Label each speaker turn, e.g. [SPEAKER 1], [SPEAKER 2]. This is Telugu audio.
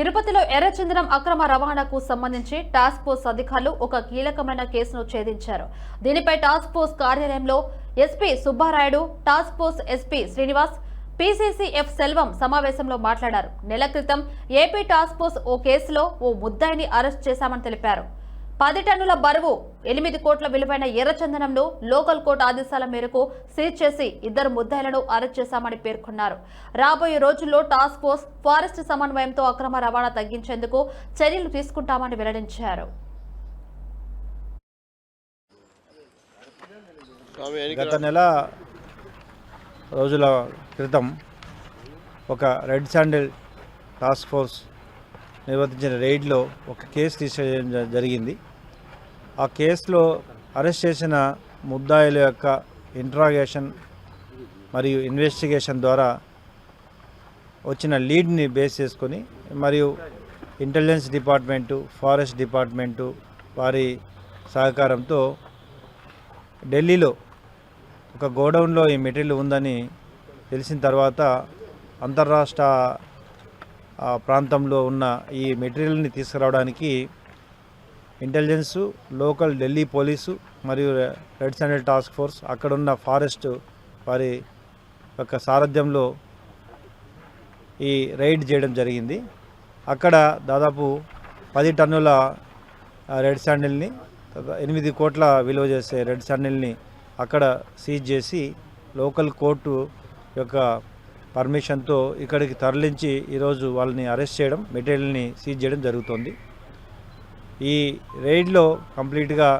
[SPEAKER 1] తిరుపతిలో ఎర్రచందనం అక్రమ రవాణాకు సంబంధించి టాస్క్ ఫోర్స్ అధికారులు ఒక కీలకమైన కేసును ఛేదించారు. దీనిపై టాస్క్ ఫోర్స్ కార్యాలయంలో SP Subbarayudu task force SP Srinivas PCCF Selvam సమావేశంలో మాట్లాడారు. నెల క్రితం ఏపీ టాస్క్ ఫోర్స్ ఓ కేసులో ఓ ముద్దాయిని అరెస్ట్ చేశామని తెలిపారు. పది టన్నుల బరువు ఎనిమిది కోట్ల విలువైన ఎర్రచందనంను లోకల్ కోర్టు ఆదేశాల మేరకు సీజ్ చేసి ఇద్దరు ముద్దాయిలను అరెస్ట్ చేశామని పేర్కొన్నారు. రాబోయే రోజుల్లో టాస్క్ ఫోర్స్ ఫారెస్ట్ సమన్వయంతో అక్రమ రవాణా తగ్గించేందుకు చర్యలు తీసుకుంటామని వెల్లడించారు.
[SPEAKER 2] గత నెల రోజుల క్రితం ఒక రెడ్ శాండిల్ టాస్క్ ఫోర్స్ నిర్వర్తించిన రైడ్లో ఒక కేసు తీసేయడం జ- జరిగింది. ఆ కేసులో అరెస్ట్ చేసిన ముద్దాయిల యొక్క ఇంట్రాగేషన్ మరియు ఇన్వెస్టిగేషన్ ద్వారా వచ్చిన లీడ్ని బేస్ చేసుకొని మరియు ఇంటెలిజెన్స్ డిపార్ట్మెంటు ఫారెస్ట్ డిపార్ట్మెంటు వారి సహకారంతో ఢిల్లీలో ఒక గోడౌన్లో ఈ మెటీరియల్ ఉందని తెలిసిన తర్వాత అంతర్రాష్ట్ర ఆ, ప్రాంతంలో ఉన్న ఈ మెటీరియల్ని తీసుకురావడానికి ఇంటెలిజెన్సు లోకల్ ఢిల్లీ పోలీసు మరియు రెడ్ శాండల్ టాస్క్ ఫోర్స్ అక్కడున్న ఫారెస్ట్ వారి యొక్క సారథ్యంలో ఈ రైడ్ చేయడం జరిగింది. అక్కడ దాదాపు పది టన్నుల రెడ్ శాండిల్ని ఎనిమిది కోట్ల విలువ చేసే రెడ్ శాండిల్ని అక్కడ సీజ్ చేసి లోకల్ కోర్టు యొక్క పర్మిషన్తో ఇక్కడికి తరలించి ఈరోజు వాళ్ళని అరెస్ట్ చేయడం మెటీరియల్ని సీజ్ చేయడం జరుగుతోంది. ఈ రైడ్లో కంప్లీట్గా